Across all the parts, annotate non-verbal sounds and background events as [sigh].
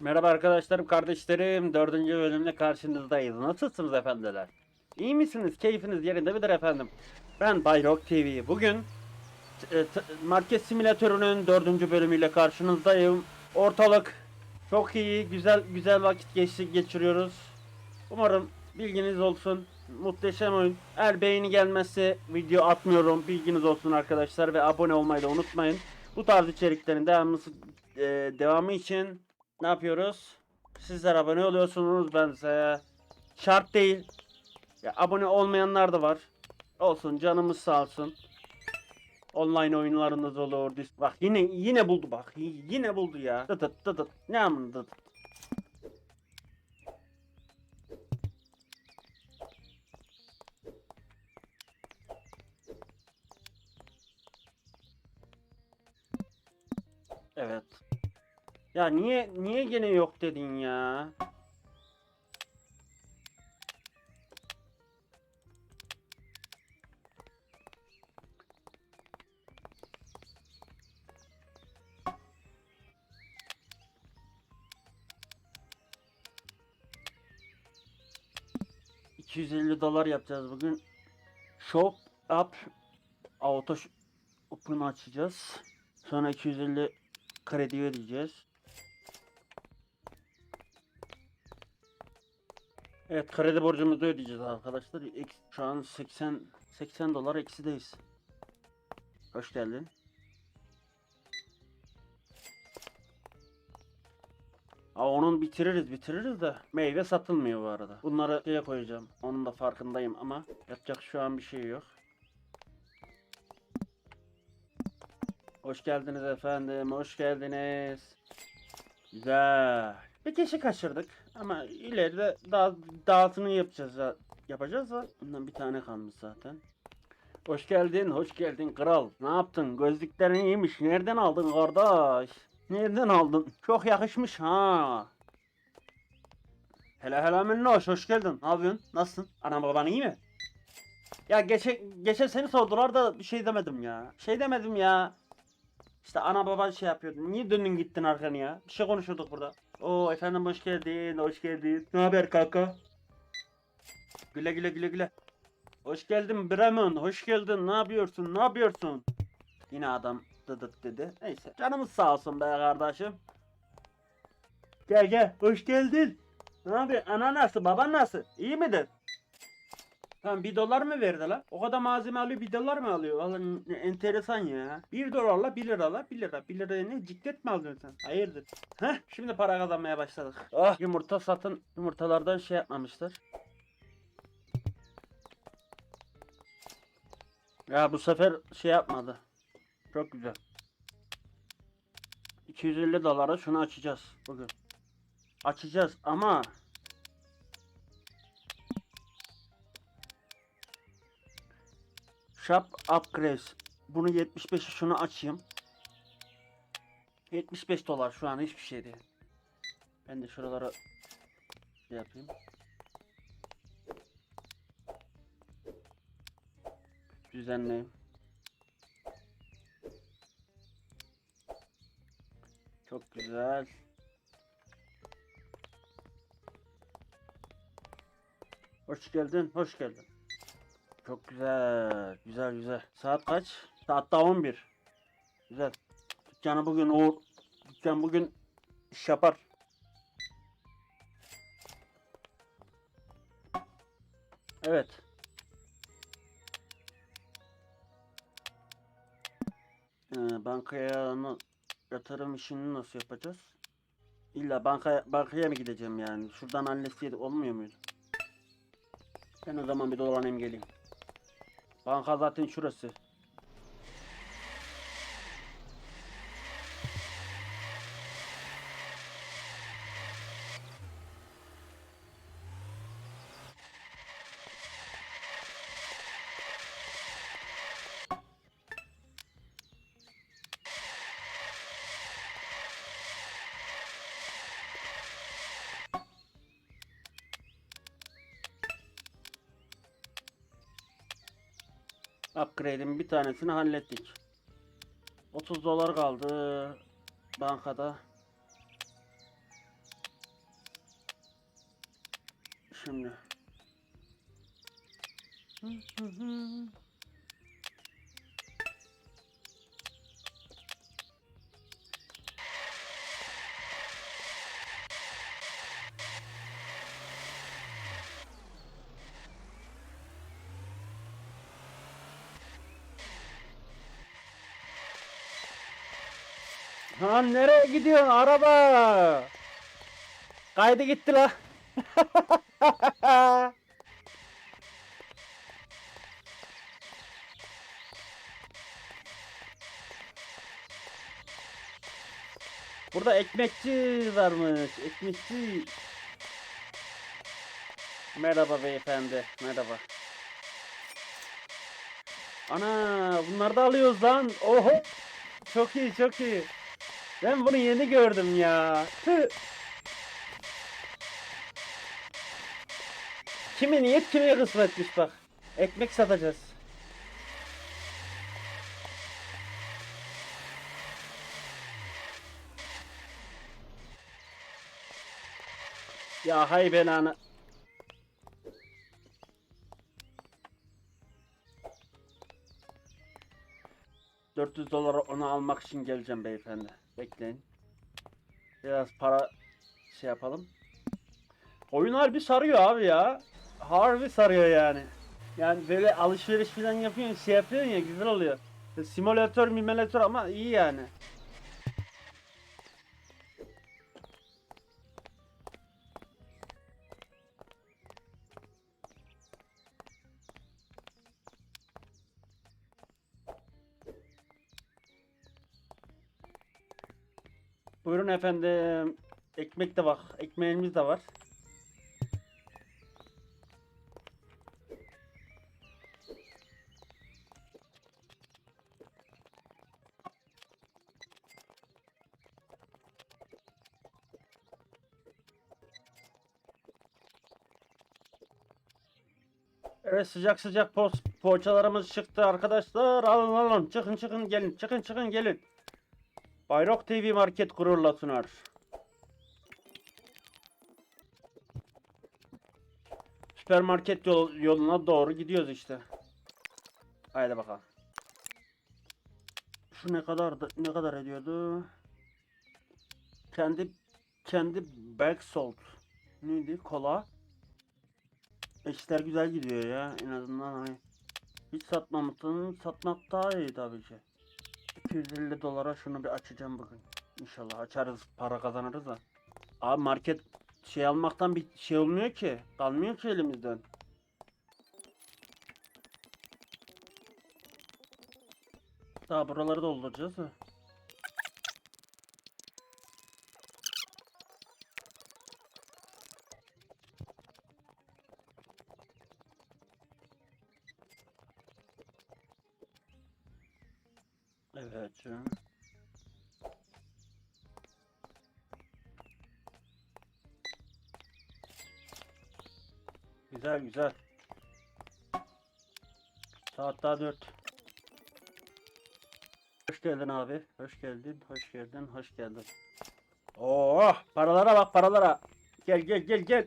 Merhaba arkadaşlarım, kardeşlerim. Dördüncü bölümde karşınızdayız. Nasılsınız efendiler? İyi misiniz? Keyfiniz yerinde midir efendim? Ben Bayrok TV. Bugün e, market simülatörünün dördüncü bölümüyle karşınızdayım. Ortalık çok iyi, güzel güzel vakit geçti, geçiriyoruz. Umarım bilginiz olsun. Muhteşem oyun. Eğer beğeni gelmezse video atmıyorum. Bilginiz olsun arkadaşlar ve abone olmayı da unutmayın. Bu tarz içeriklerin devamı, e, devamı için ne yapıyoruz? Sizler abone oluyorsunuz. Ben size şart değil. Ya, abone olmayanlar da var. Olsun canımız sağ olsun. Online oyunlarınız olur. Bak yine yine buldu bak. Yine buldu ya. Dıdıt dıdıt. Ne amına dıdıt. Evet. Ya niye niye gene yok dedin ya? ...250 dolar yapacağız bugün. Shop up auto open açacağız. Sonra 250 kredi ödeyeceğiz. Evet kredi borcumuzu ödeyeceğiz arkadaşlar. Şu an 80 80 dolar eksideyiz. Hoş geldin. Aa, onun bitiririz bitiririz de meyve satılmıyor bu arada. Bunları şeye koyacağım. Onun da farkındayım ama yapacak şu an bir şey yok. Hoş geldiniz efendim, hoş geldiniz. Güzel. Bir kişi kaçırdık ama ileride daha dağıtını yapacağız ya- yapacağız da bundan bir tane kalmış zaten. Hoş geldin, hoş geldin kral. Ne yaptın? Gözlüklerin iyiymiş. Nereden aldın kardeş? Nereden aldın? Çok yakışmış ha. Hele hele minnoş, hoş geldin. Ne yapıyorsun? Nasılsın? Anam baban iyi mi? Ya geçen, geçen seni sordular da bir şey demedim ya. Şey demedim ya. İşte ana baba şey yapıyordu. Niye döndün gittin arkanı ya? Bir şey konuşuyorduk burada. Oo efendim hoş geldin, hoş geldin. Ne haber kanka? Güle güle güle güle. Hoş geldin Bremen, hoş geldin. Ne yapıyorsun, ne yapıyorsun? Yine adam dıdıt dedi. Neyse canımız sağ olsun be kardeşim. Gel gel, hoş geldin. Ne yapıyor? Ana nasıl, baban nasıl? İyi midir? Tamam bir dolar mı verdi la? O kadar malzeme alıyor bir dolar mı alıyor? Vallahi ne enteresan ya. Bir dolarla bir lira bir lira. Bir liraya ne ciklet mi alıyorsun sen? Hayırdır? Heh şimdi para kazanmaya başladık. Ah yumurta satın yumurtalardan şey yapmamışlar. Ya bu sefer şey yapmadı. Çok güzel. 250 dolara şunu açacağız bugün. Açacağız ama Shop upgrades. Bunu 75'i şunu açayım. 75 dolar şu an hiçbir şey değil. Ben de şuralara şey yapayım. Düzenleyeyim. Çok güzel. Hoş geldin, hoş geldin. Çok güzel. Güzel güzel. Saat kaç? Saat daha 11. Güzel. Dükkanı bugün Uğur. Dükkan bugün iş yapar. Evet. Ee, bankaya yatırım işini nasıl yapacağız? İlla bankaya, bankaya mı gideceğim yani? Şuradan halletseydik olmuyor muydu? Ben o zaman bir dolanayım geleyim. Banka zaten şurası. Upgrade'in bir tanesini hallettik. 30 dolar kaldı bankada. Ha nereye gidiyorsun araba? Kaydı gitti la. [laughs] Burada ekmekçi varmış. Ekmekçi. Merhaba beyefendi. Merhaba. Ana bunları da alıyoruz lan. Oho. Çok iyi çok iyi. Ben bunu yeni gördüm ya. Tüh. Kimi niyet kime kısmetmiş bak. Ekmek satacağız. Ya hay ben ana. ...400 dolara onu almak için geleceğim beyefendi. Bekleyin. Biraz para şey yapalım. Oyun harbi sarıyor abi ya. Harbi sarıyor yani. Yani böyle alışveriş falan yapıyorsun, şey yapıyorsun ya güzel oluyor. Simülatör, mimülatör ama iyi yani. Buyurun efendim. Ekmek de bak. Ekmeğimiz de var. Evet sıcak sıcak poğaçalarımız çıktı arkadaşlar. Alın alın çıkın çıkın gelin çıkın çıkın gelin. Bayrok TV Market gururla sunar. Süpermarket yol, yoluna doğru gidiyoruz işte. Haydi bakalım. Şu ne kadar ne kadar ediyordu? Kendi kendi back salt. Neydi? Kola. İşler güzel gidiyor ya en azından hani. Hiç satmamışsın satmak daha iyi tabii ki. 250 dolara şunu bir açacağım bugün. İnşallah açarız para kazanırız da. Abi market şey almaktan bir şey olmuyor ki. Kalmıyor ki elimizden. Daha buraları dolduracağız da. Güzel güzel. Saat daha 4. Hoş geldin abi. Hoş geldin. Hoş geldin. Hoş geldin. Oo, paralara bak paralara. Gel gel gel gel.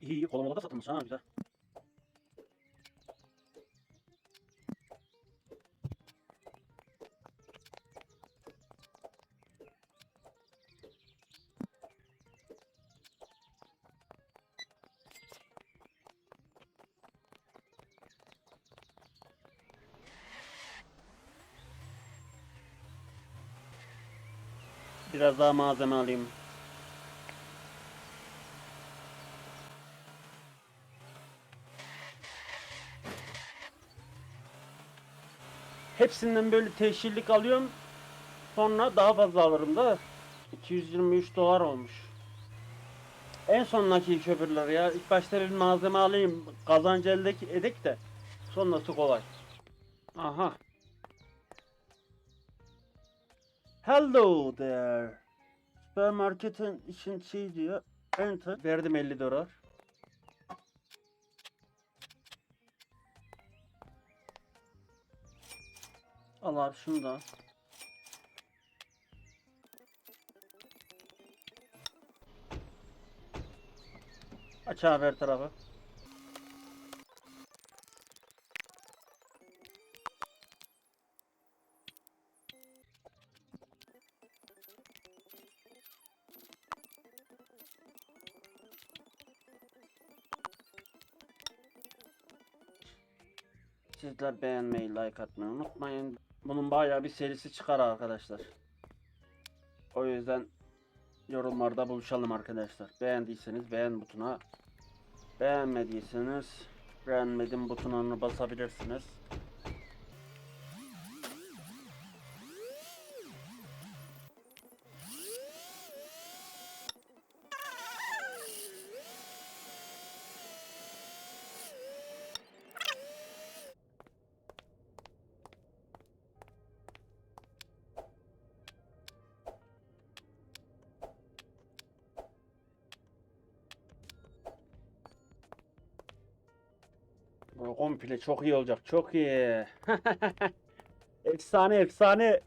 İyi iyi kolumda da satılmış ha güzel. Biraz daha malzeme alayım. Hepsinden böyle teşhirlik alıyorum. Sonra daha fazla alırım da. 223 dolar olmuş. En sondaki köpürler ya. İlk başta bir malzeme alayım. Kazancı elde edek de. Sonrası kolay. Aha. Hello there. Süpermarketin için şey diyor. Enter. Verdim 50 dolar. Al abi şunu da. Aç abi her tarafı. Sizler beğenmeyi, like atmayı unutmayın. Bunun bayağı bir serisi çıkar arkadaşlar. O yüzden yorumlarda buluşalım arkadaşlar. Beğendiyseniz beğen butuna, beğenmediyseniz beğenmedim butonuna basabilirsiniz. Bu komple çok iyi olacak. Çok iyi. [laughs] efsane efsane.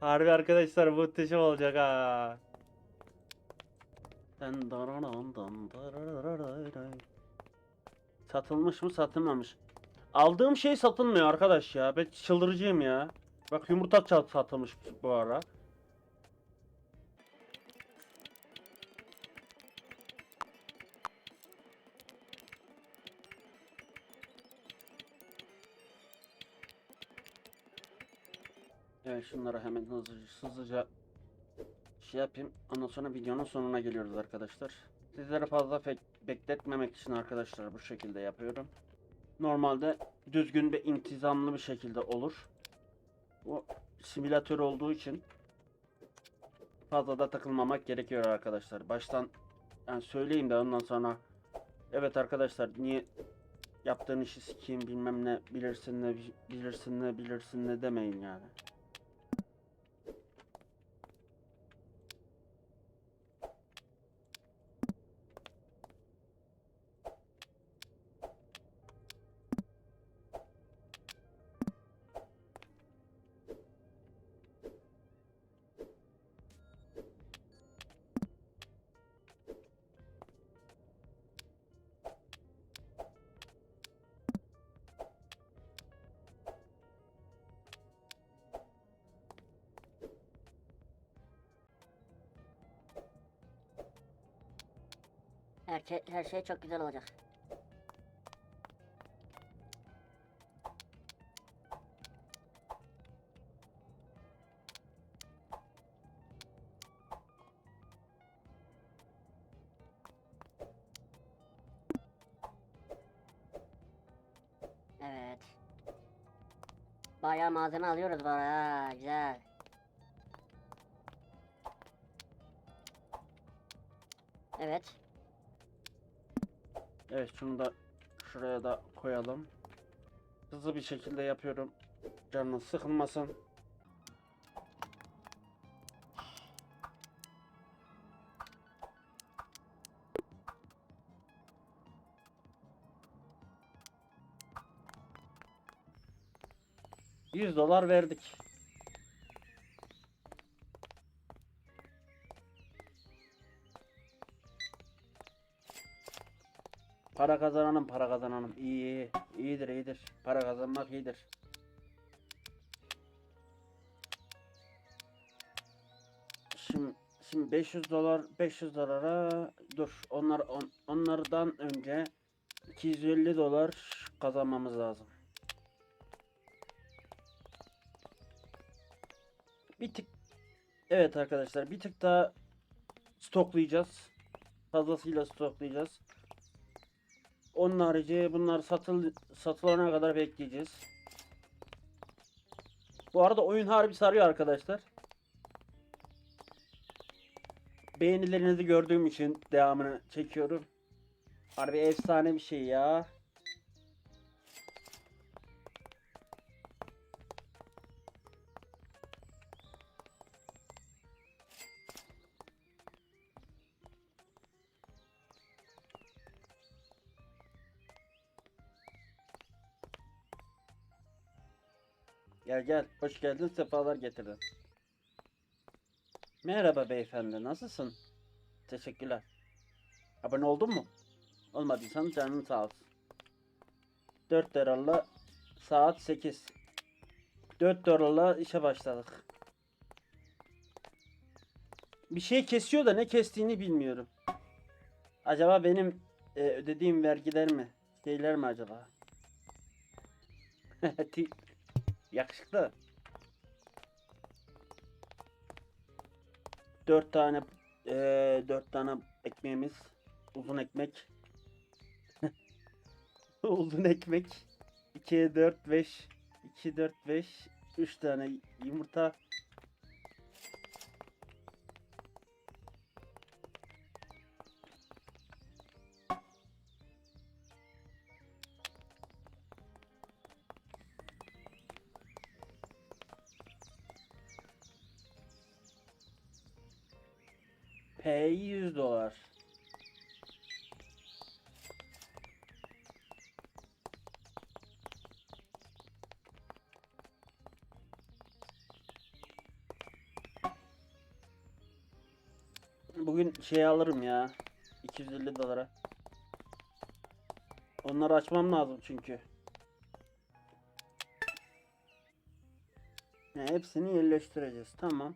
Harbi arkadaşlar muhteşem olacak ha. Satılmış mı satılmamış. Aldığım şey satılmıyor arkadaş ya. Ben çıldırıcıyım ya. Bak yumurta satılmış bu ara. Şunları hemen hızlıca, hızlıca şey yapayım. Ondan sonra videonun sonuna geliyoruz arkadaşlar. Sizleri fazla bekletmemek için arkadaşlar bu şekilde yapıyorum. Normalde düzgün ve intizamlı bir şekilde olur. Bu simülatör olduğu için fazla da takılmamak gerekiyor arkadaşlar. Baştan yani söyleyeyim de ondan sonra evet arkadaşlar niye yaptığın işi sikeyim bilmem ne bilirsin ne bilirsin ne bilirsin ne demeyin yani. Her, şey- her şey çok güzel olacak. Evet. Bayağı malzeme alıyoruz bu ara. ha, Güzel. Evet. Evet şunu da şuraya da koyalım. Hızlı bir şekilde yapıyorum. Canınız sıkılmasın. Yüz dolar verdik. Para kazananım, para kazananım. İyi, iyi. iyidir, iyidir. Para kazanmak iyidir. Şimdi, şimdi 500 dolar, 500 dolara dur. Onlar on, onlardan önce 250 dolar kazanmamız lazım. Bir tık Evet arkadaşlar, bir tık daha stoklayacağız. Fazlasıyla stoklayacağız. Onun harici bunlar satıl satılana kadar bekleyeceğiz. Bu arada oyun harbi sarıyor arkadaşlar. Beğenilerinizi gördüğüm için devamını çekiyorum. Harbi efsane bir şey ya. Gel gel. Hoş geldin. Sefalar getirdin. Merhaba beyefendi. Nasılsın? Teşekkürler. Abone oldun mu? Olmadıysan canın sağ olsun. 4 dolarla saat 8. 4 dolarla işe başladık. Bir şey kesiyor da ne kestiğini bilmiyorum. Acaba benim e, ödediğim vergiler mi? Şeyler mi acaba? [laughs] Yakışıklı. Dört tane eee dört tane ekmeğimiz. Uzun ekmek. [laughs] Uzun ekmek. 2 4 5 2 4 5 3 tane yumurta. Bugün şey alırım ya. 250 dolara. Onları açmam lazım çünkü. Ya hepsini yerleştireceğiz. Tamam.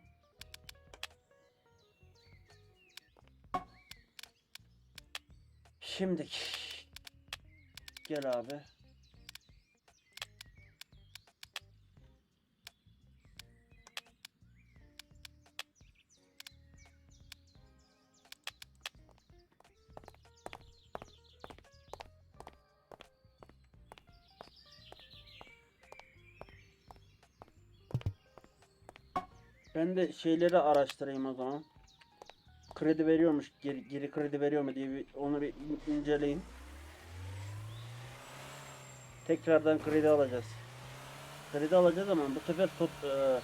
Şimdi gel abi. Ben de şeyleri araştırayım o zaman. Kredi veriyormuş, geri, geri kredi veriyor mu diye bir, onu bir in- inceleyin. Tekrardan kredi alacağız. Kredi alacağız ama bu sefer tut, eee,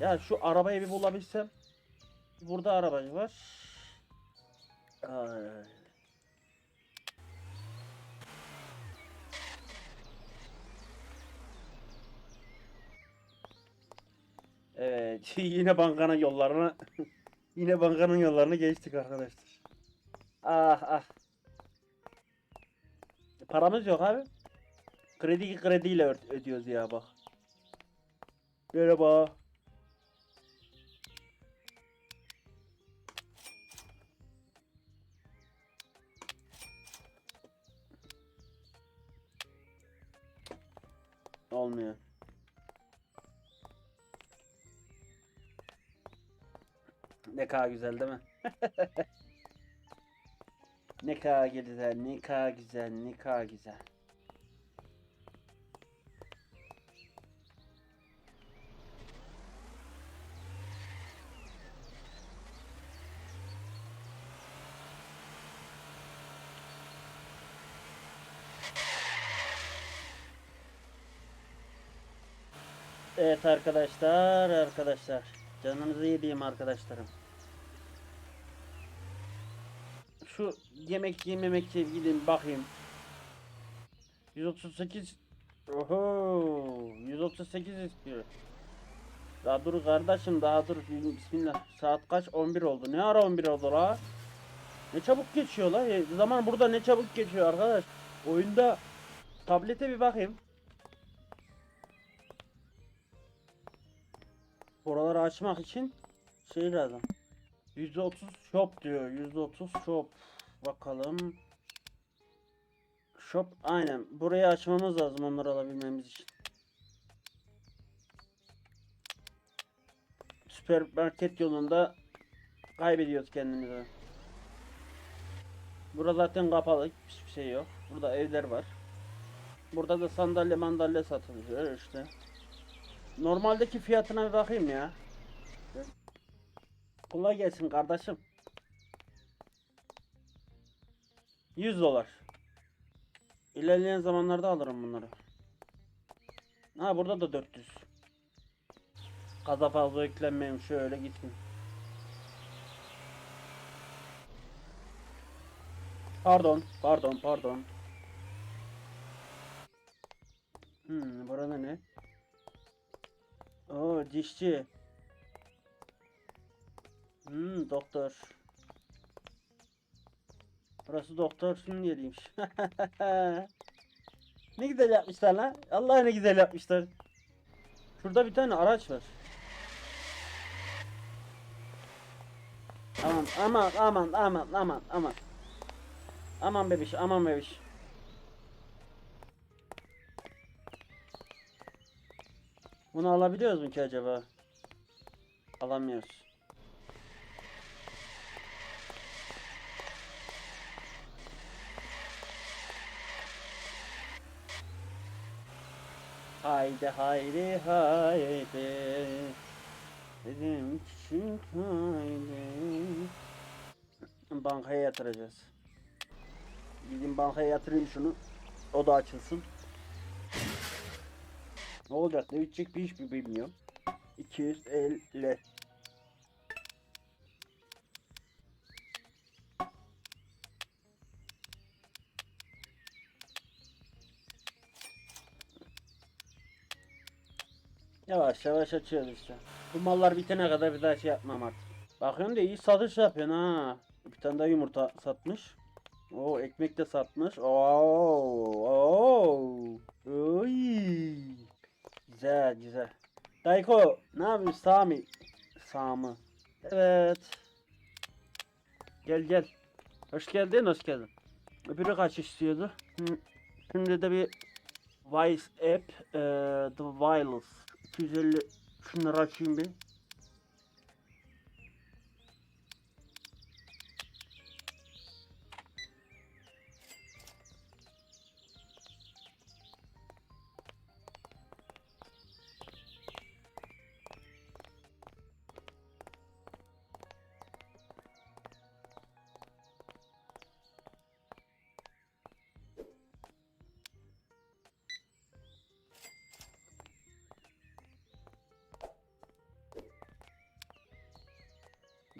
ya şu arabayı bir bulabilsem. Burada arabacı var. Ay. Evet, [laughs] yine bankanın yollarına [laughs] yine bankanın yollarını geçtik arkadaşlar. Ah ah. Paramız yok abi. Kredi krediyle ödüyoruz ya bak. Merhaba. Olmuyor. Ne kadar güzel değil mi? [laughs] ne kadar güzel, ne kadar güzel, ne kadar güzel. Evet arkadaşlar, arkadaşlar. Canınızı yediğim arkadaşlarım. Şu yemekçi memekçiye gidin bakayım. 138 Oho 138 istiyor. Daha dur kardeşim daha dur. Bismillah. Saat kaç? 11 oldu. Ne ara 11 oldu la? Ne çabuk geçiyor la? E, zaman burada ne çabuk geçiyor arkadaş? Oyunda Tablete bir bakayım. Buraları açmak için şey lazım %30 shop diyor. %30 shop. Bakalım. Shop aynen. Burayı açmamız lazım onları alabilmemiz için. Süpermarket yolunda kaybediyoruz kendimizi. Burada zaten kapalı. Hiçbir şey yok. Burada evler var. Burada da sandalye mandalye satılıyor işte. Normaldeki fiyatına bir bakayım ya. Kolay gelsin kardeşim. 100 dolar. İlerleyen zamanlarda alırım bunları. Ha burada da 400. Kaza fazla yüklenmeyeyim şöyle gitsin. Pardon, pardon, pardon. Hmm, burada ne? Oo dişçi. Hmm doktor. Burası doktor yeriymiş. [laughs] ne güzel yapmışlar lan. Allah ne güzel yapmışlar. Şurada bir tane araç var. Aman aman aman aman aman aman. Aman bebiş aman bebiş. Bunu alabiliyoruz mu ki acaba? Alamıyoruz. Haydi haydi haydi. Dedim küçük haydi. Bankaya yatıracağız. Gidin bankaya yatırayım şunu. O da açılsın. Ne olacak? Ne bitecek bir hiç bilmiyorum. 250 Yavaş yavaş açıyoruz işte. Bu mallar bitene kadar bir daha şey yapmam artık. Bakıyorum da iyi satış yapıyorsun ha. Bir tane daha yumurta satmış. Oo ekmek de satmış. Oo, oo. Oy. Güzel güzel. Dayko ne yapıyorsun Sami? Sami. Evet. Gel gel. Hoş geldin hoş geldin. Öbürü kaç istiyordu? Şimdi de bir Vice App eee, The Wireless 250 şunları açayım bir.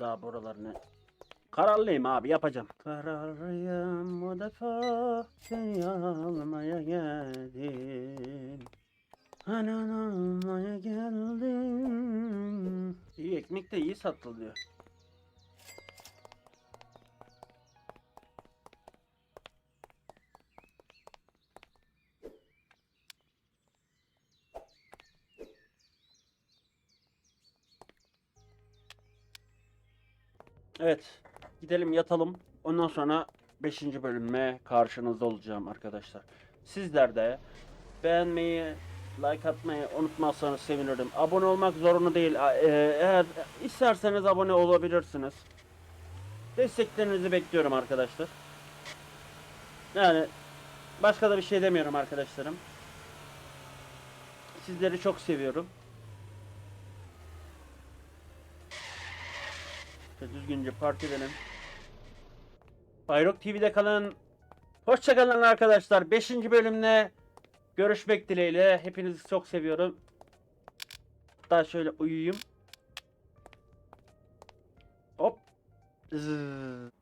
Daha buralarını Kararlıyım abi yapacağım. Kararlıyım bu defa seni almaya geldim. Anan almaya geldim. İyi ekmek de iyi satılıyor. Evet. Gidelim yatalım. Ondan sonra 5. bölüme karşınızda olacağım arkadaşlar. Sizler de beğenmeyi, like atmayı unutmazsanız sevinirim. Abone olmak zorunlu değil. E, Eğer isterseniz abone olabilirsiniz. Desteklerinizi bekliyorum arkadaşlar. Yani başka da bir şey demiyorum arkadaşlarım. Sizleri çok seviyorum. İşte düzgünce partilenin. Bayrok TV'de kalın. Hoşçakalın arkadaşlar. 5. bölümle görüşmek dileğiyle. Hepinizi çok seviyorum. Daha şöyle uyuyayım. Hop. Zzzz.